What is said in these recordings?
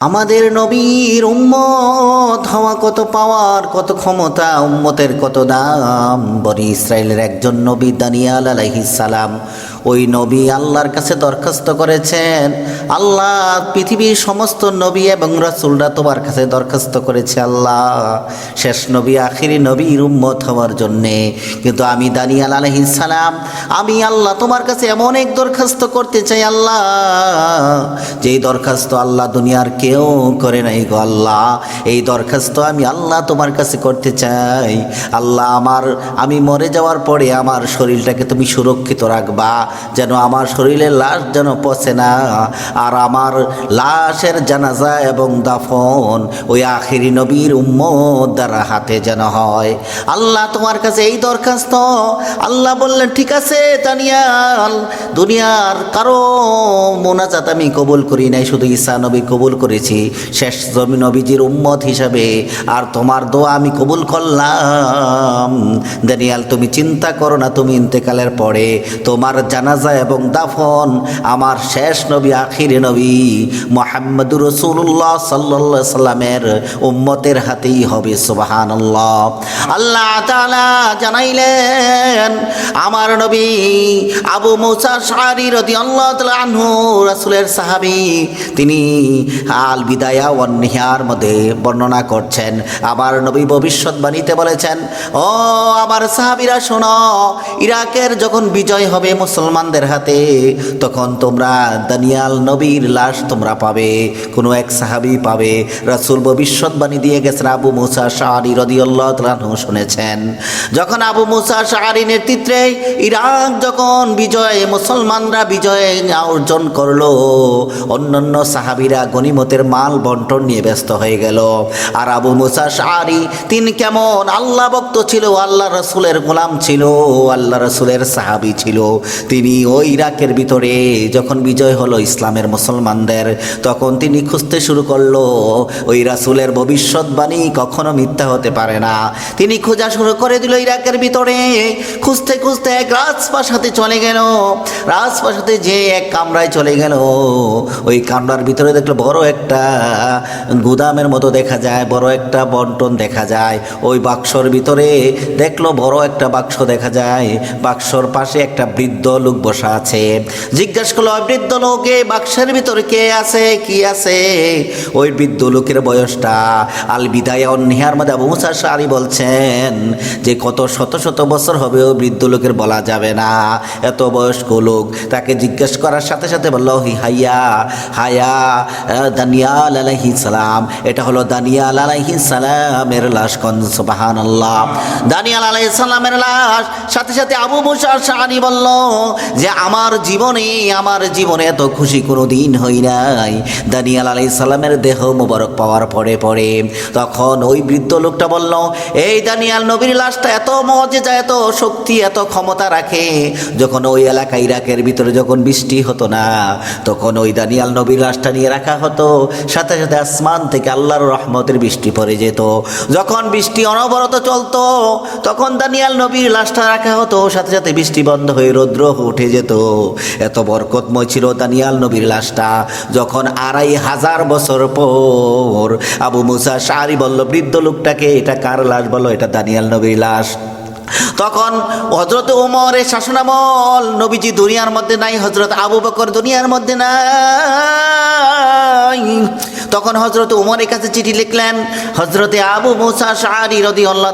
আমাদের নবীর উম্মত হওয়া কত পাওয়ার, কত ক্ষমতা, উম্মতের কত দাম। বনি ইসরায়েলের একজন নবী দানিয়াল আলাইহিস সালাম ওই নবী আল্লাহর কাছে দরখাস্ত করেছেন। আল্লাহ পৃথিবীর সমস্ত নবী এবং রাসূলরা তোমার কাছে দরখাস্ত করেছে আল্লাহ। শেষ নবী, আখিরি নবীর উম্মত হওয়ার জন্যে। কিন্তু আমি দানিয়াল সালাম, আমি আল্লাহ তোমার কাছে এমন এক দরখাস্ত করতে চাই আল্লাহ, যেই দরখাস্ত আল্লাহ দুনিয়ার কেউ করে নাই গো আল্লাহ। এই দরখাস্ত আমি আল্লাহ তোমার কাছে করতে চাই। আল্লাহ, আমার, আমি মরে যাওয়ার পরে আমার শরীরটাকে তুমি সুরক্ষিত রাখবা। যেন আমার শরীরের লাশ যেন পচে না, আর আমার লাশের জানাজা এবং দাফন ওই আখিরি নবীর উম্মত দ্বারা হাতে যেন হয়। আল্লাহ তোমার কাছে এই দরখাস্ত। আল্লাহ বললেন, ঠিক আছে, দানিয়াল, দুনিয়ার কারও মোনাজাত আমি কবুল করি নাই, শুধু ঈসা নবী কবুল করেছি। শেষ জমি নবীজির উম্মত হিসাবে আর তোমার দোয়া আমি কবুল করলাম। দানিয়াল, তুমি চিন্তা করো না, তুমি ইন্তেকালের পরে তোমার জানাজা এবং দাফন আমার শেষ নবী, আখির নবী মোহাম্মদুর রসুল্লাহ সাল্লা সাল্লামের উম্মতের হাতেই হবে সুবাহান আল্লাহ তাআলা জানাইলেন, আমার নবী আবু মুসা আল্লাহ রাসুলের সাহাবি, তিনি আল বিদায়া ওয়ান্নিহার মধ্যে বর্ণনা করছেন। আমার নবী ভবিষ্যৎবাণীতে বলেছেন, ও আমার সাহাবিরা, শোনো, ইরাকের যখন বিজয় হবে মুসলমানদের হাতে, তখন তোমরা দানিয়াল নবীর লাশ তোমরা পাবে, কোনো এক সাহাবি পাবে। রাসুল ভবিষ্যৎবাণী দিয়ে গেছেন, আবু মুসা শাহরি রদিউল্লাহ শুনেছেন। যখন আবু মুসা শাহরি নেতৃত্বে ইরাক যখন বিজয়, মুসলমানরা বিজয় অর্জন করল, অন্যান্য সাহাবিরা গনিমতের মাল বন্টন নিয়ে ব্যস্ত হয়ে গেল। আর আবু মুসা শাহরি তিনি কেমন আল্লাহ ভক্ত ছিল আল্লাহ রসুলের গোলাম ছিল আল্লাহ রসুলের সাহাবি ছিল। তিনি ওই ইরাকের ভিতরে, যখন বিজয় হলো ইসলামের মুসলমানদের, তখন তিনি খুঁজতে শুরু করল, ওই রাসুলের ভবিষ্যৎবাণী কখনো মিথ্যা হতে পারে না। তিনি খোঁজা শুরু করে দিল ইরাকের ভিতরে, খুঁজতে খুঁজতে এক রাজপ্রাসাদে চলে গেল। রাজপ্রাসাদে যে এক কামরায় চলে গেল, ওই কামরার ভিতরে দেখল বড় একটা গুদামের মতো দেখা যায়, বড় একটা বন্টন দেখা যায়। ওই বাক্সর ভিতরে দেখল বড় একটা বাক্স দেখা যায়। বাক্সর পাশে একটা বৃদ্ধ লোক বসা আছে। জিজ্ঞাসা করল, "ওই বৃদ্ধ লোক বাক্সের ভিতরে কে আছে? কি আছে? ওই বৃদ্ধ লোকের বয়সটা আল বিদায় অন্যার মধ্যে আবু মুসা শাহরি বলছেন যে, কত শত শত বছর হবে ওই বৃদ্ধ লোকের বলা যাবে না। এত বয়স্ক লোক। তাকে জিজ্ঞেস করার সাথে সাথে বলল, হি হাইয়া, হায়া দানিয়াল আলাইহি সালাম। এটা হলো দানিয়াল আলাইহি সালামের লাশ কন? সুবহানাল্লাহ। দানিয়াল আলাইহিস সালামের লাশ। সাথে সাথে আবু মুসা শাহরি বলল যে আমার জীবনে আমার জীবনে এত খুশি কোনো দিন হই নাই। দানিয়াল আলাইহিস সালামের দেহ মোবারক পাওয়ার পরে পরে তখন ওই বৃদ্ধ লোকটা বলল, এই দানিয়াল, নবীর লাশটা এত মজেজা এত শক্তি, এত ক্ষমতা রাখে, যখন ওই এলাকা ইরাকের ভিতরে যখন বৃষ্টি হতো না, তখন ওই দানিয়াল নবীর লাশটা নিয়ে রাখা হতো। সাথে সাথে আসমান থেকে আল্লাহর রহমতের বৃষ্টি পড়ে যেত। যখন বৃষ্টি অনবরত চলতো, তখন দানিয়াল নবীর লাশটা রাখা হতো। সাথে সাথে বৃষ্টি বন্ধ হয়ে রৌদ্র উঠে যেত। এত বরকতময় ছিল দানিয়াল নবীর লাশটা। যখন আড়াই হাজার বছর পর আবু মুসা সারি বলল, বৃদ্ধ লোকটাকে এটা কার লাশ বলো? এটা দানিয়াল নবীর লাশ। তখন হজরত উমরের শাসনামল নবীজি দুনিয়ার মধ্যে নাই হজরত আবু বকর দুনিয়ার মধ্যে নাই। তখন হজরত উমরের কাছে চিঠি লিখলেন হজরতে আবু মুসা শাহরি রদি আল্লাহ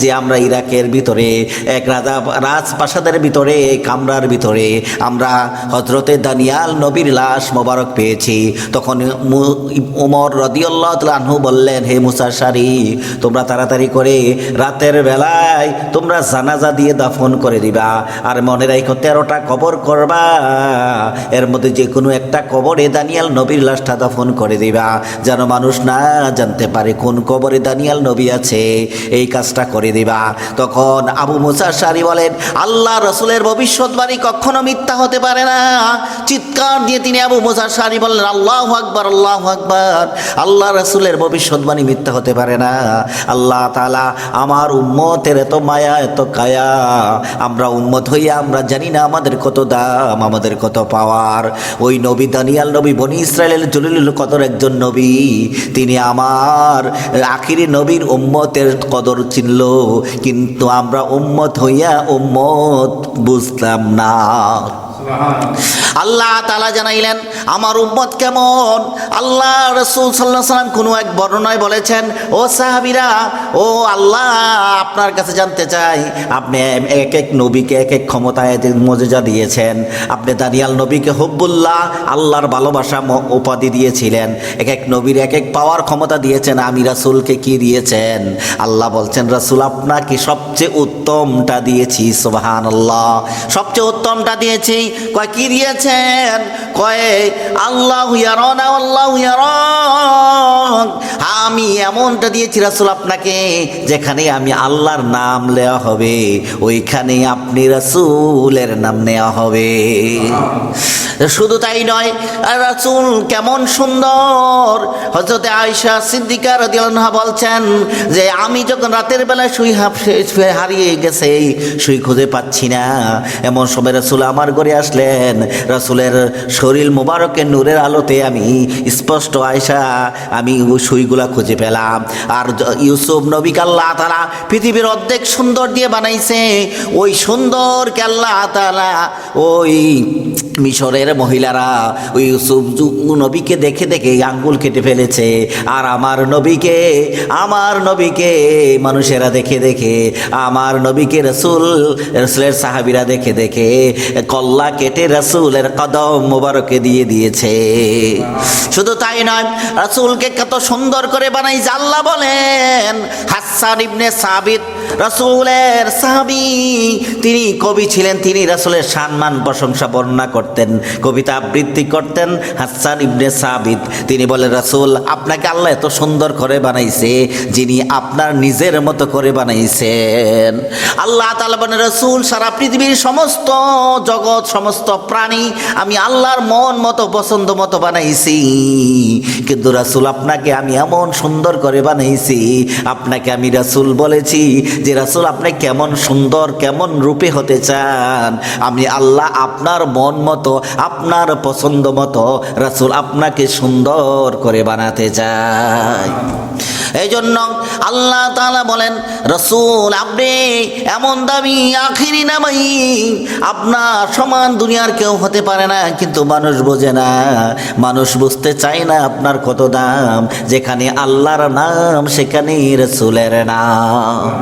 যে আমরা ইরাকের ভিতরে, এক রাজা, রাজপ্রাসাদের ভিতরে, কামরার ভিতরে, আমরা হজরতে দানিয়াল নবীর লাশ মোবারক পেয়েছি। তখন উমর রদিউল্লাহ তালাহু বললেন, হে মুসা শারি তোমরা তাড়াতাড়ি করে রাতের বেলায় তোমরা জানাজা দিয়ে দাফন করে দিবা। আর মনে রাখো তেরোটা কবর করবা। এর মধ্যে যে কোনো একটা কবরে দানিয়াল নবীর লাশটা দাফন করে দিবা। যেন মানুষ না জানতে পারে কোন কবরে দানিয়াল নবী আছে। এই কাজটা করে দিবা। তখন আবু মুসা শারি বলেন, আল্লাহ রসুলের ভবিষ্যৎবাণী কখনো মিথ্যা হতে পারে না। চিৎকার দিয়ে তিনি আবু মুসা শারি বললেন, আল্লাহ আকবর আল্লাহ আকবর। আল্লাহ রসুলের ভবিষ্যৎবাণী মিথ্যা হতে পারে না। আল্লাহ তালা আমার উম্মতের এত মায়া, এত কায়া। আমরা উন্মত হইয়া, আমরা জানি না আমাদের কত দাম, আমাদের কত পাওয়ার। ওই নবী দানিয়াল নবী, বনি ইসরায়েলের জলিলুল কদর একজন নবী। তিনি আমার আখিরি নবীর উম্মতের কদর চিনল। কিন্তু আমরা উম্মত হইয়া উম্মত বুঝলাম না। আল্লাহ তালা জানাইলেন, আমার উম্মত কেমন? আল্লাহ রসুল সাল্লাহ সাল্লাম কোনো এক বর্ণনায় বলেছেন, ও সাহাবিরা, ও আল্লাহ, আপনার কাছে জানতে চাই, আপনি এক এক নবীকে, এক এক ক্ষমতায় মজেজা দিয়েছেন, আপনি দানিয়াল নবীকে হব্বুল্লাহ, আল্লাহর ভালোবাসা উপাধি দিয়েছিলেন, এক এক নবীর এক এক পাওয়ার ক্ষমতা দিয়েছেন, আমি রাসুলকে কি দিয়েছেন? আল্লাহ বলছেন, রাসুল আপনাকে সবচেয়ে উত্তমটা দিয়েছি সোবাহান আল্লাহ সবচেয়ে উত্তমটা দিয়েছি, কয় কি দিয়েছেন? কয়, আল্লাহ আল্লাহ আমি এমনটা দিয়েছি, রাসুল আপনাকে, যেখানে আমি আল্লাহর নাম নেওয়া হবে ওইখানে আপনি রাসুলের নাম নেওয়া হবে। শুধু তাই নয় আর রাসুল কেমন সুন্দর। হজরতে আয়সা সিদ্দিকার রদিয়াল্লাহ বলছেন যে, আমি যখন রাতের বেলায় শুই হারিয়ে গেছে, শুই খুঁজে পাচ্ছি না। এমন সময় রাসুল আমার ঘরে আসলেন। রাসুলের শরীর মোবারকের নূরের আলোতে আমি স্পষ্ট আয়সা আমি সুইগুলা খুঁজে পেলাম। আর ইউসুফ নবী কাল্লা তারা পৃথিবীর অর্ধেক সুন্দর দিয়ে বানাইছে। ওই সুন্দর আল্লাহ তারা ওই মিশরের মহিলারা, ওই ইউসুফ নবীকে দেখে দেখে আঙ্গুল কেটে ফেলেছে। আর আমার নবীকে আমার নবীকে মানুষেরা দেখে দেখে, আমার নবীকে রসুল, রসুলের সাহাবিরা দেখে দেখে, কল্লা কেটে রসুলের কদম মোবারকে দিয়ে দিয়েছে। শুধু তাই নয়, রসুলকে কত সুন্দর করে বানাই জাল্লা বলেন, হাসান ইবনে সাবিত রসুলের সাহাবি, তিনি কবি ছিলেন, তিনি রসুলের সম্মান প্রশংসা বর্ণনা করতেন, কবিতা আবৃত্তি করতেন হাসান ইবনে সাবিত। তিনি বলেন, রসুল, আপনাকে আল্লাহ এত সুন্দর করে বানাইছে, যিনি আপনার নিজের মতো করে বানাইছেন। আল্লাহ তালা বলেন, রসুল, সারা পৃথিবীর সমস্ত জগৎ, সমস্ত প্রাণী, আমি আল্লাহর মন মতো, পছন্দ মতো বানাইছি। কিন্তু রাসুল, আপনাকে আমি এমন সুন্দর করে বানাইছি, আপনাকে আমি রাসুল বলেছি যে রাসুল আপনি কেমন সুন্দর, কেমন রূপে হতে চান আমি আল্লাহ আপনার মন মতো, আপনার পছন্দ মতো রাসুল আপনাকে সুন্দর করে বানাতে চাই এই জন্য আল্লাহ তাআলা বলেন, রসুল, আপনি এমন দামি আখিরি নামাই আপনার সমান দুনিয়ার কেউ হতে পারে না, কিন্তু মানুষ বোঝে না। মানুষ বুঝতে চায় না আপনার কত দাম, যেখানে আল্লাহর নাম সেখানে রসুলের নাম।